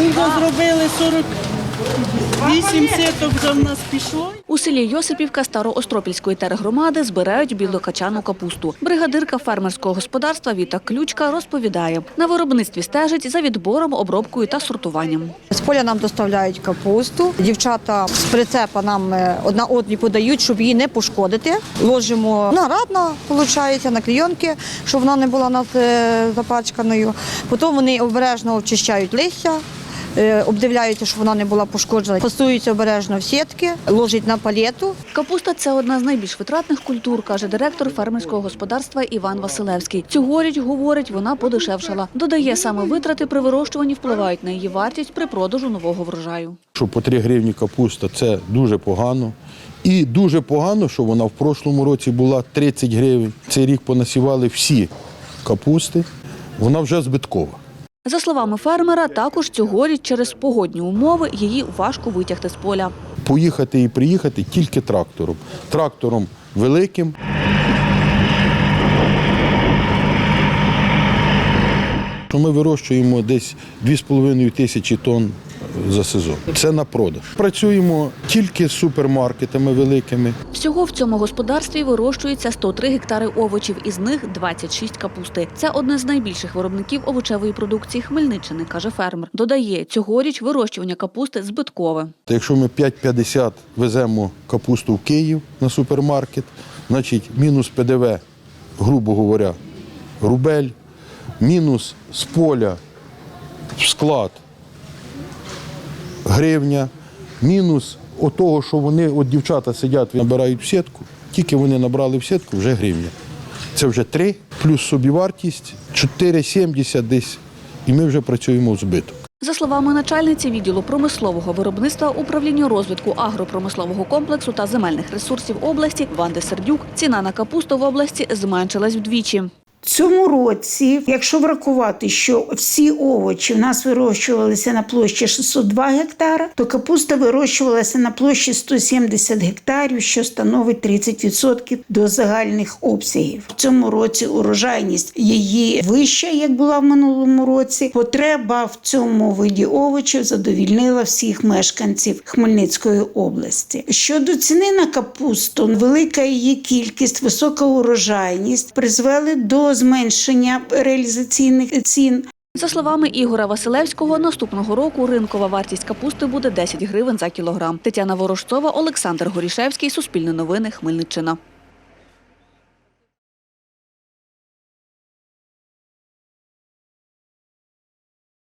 Ми вже зробили 48 сіток вже в нас пішло. У селі Йосипівка Староостропільської тергромади збирають білокачану капусту. Бригадирка фермерського господарства Віта Ключка розповідає, на виробництві стежить за відбором, обробкою та сортуванням. З поля нам доставляють капусту. Дівчата з прицепа нам е, одна одній подають, щоб її не пошкодити. Ложимо на радна, виходить, на клійонки, щоб вона не була у нас е, запачканою. Потім вони обережно очищають листя. Е, Обдивляються, щоб вона не була пошкоджена. Фасуються обережно в сітки, ложать на палету. Капуста це одна з найбільш витратних культур, каже директор фермерського господарства Іван Василевський. Цьогоріч, говорить, вона подешевшала. Додає, саме витрати при вирощуванні впливають на її вартість при продажу нового врожаю. що по 3 гривні капуста це дуже погано. І дуже погано, що вона в прошлому році була 30 гривень. Цей рік понасівали всі капусти, вона вже збиткова. За словами фермера, також цьогоріч через погодні умови її важко витягти з поля. Поїхати і приїхати тільки трактором. Трактором великим. Ми вирощуємо десь 2,5 тисячі тонн за сезон. Це на продаж. Працюємо тільки з супермаркетами великими. Всього в цьому господарстві вирощується 103 гектари овочів, із них 26 капусти. Це одне з найбільших виробників овочевої продукції Хмельниччини, каже фермер. Додає, цьогоріч вирощування капусти збиткове. Якщо ми 5,50 веземо капусту в Київ на супермаркет, значить мінус ПДВ, грубо говоря, рубель, мінус з поля в склад гривня, мінус от того, що вони, от дівчата сидять, набирають в сітку, тільки вони набрали в сітку, вже гривня. Це вже 3, плюс собівартість 4,70 десь, і ми вже працюємо в збиток. За словами начальниці відділу промислового виробництва управління розвитку агропромислового комплексу та земельних ресурсів області Ванди Сердюк, ціна на капусту в області зменшилась вдвічі. Цьому році, якщо врахувати, що всі овочі в нас вирощувалися на площі 602 гектара, то капуста вирощувалася на площі 170 гектарів, що становить 30% до загальних обсягів. В цьому році урожайність її вища, як була в минулому році. Потреба в цьому виді овочів задовільнила всіх мешканців Хмельницької області. Щодо ціни на капусту, велика її кількість, висока урожайність призвели зменшення реалізаційних цін. За словами Ігора Василевського, наступного року ринкова вартість капусти буде 10 гривень за кілограм. Тетяна Ворожцова, Олександр Горішевський, Суспільне новини, Хмельниччина.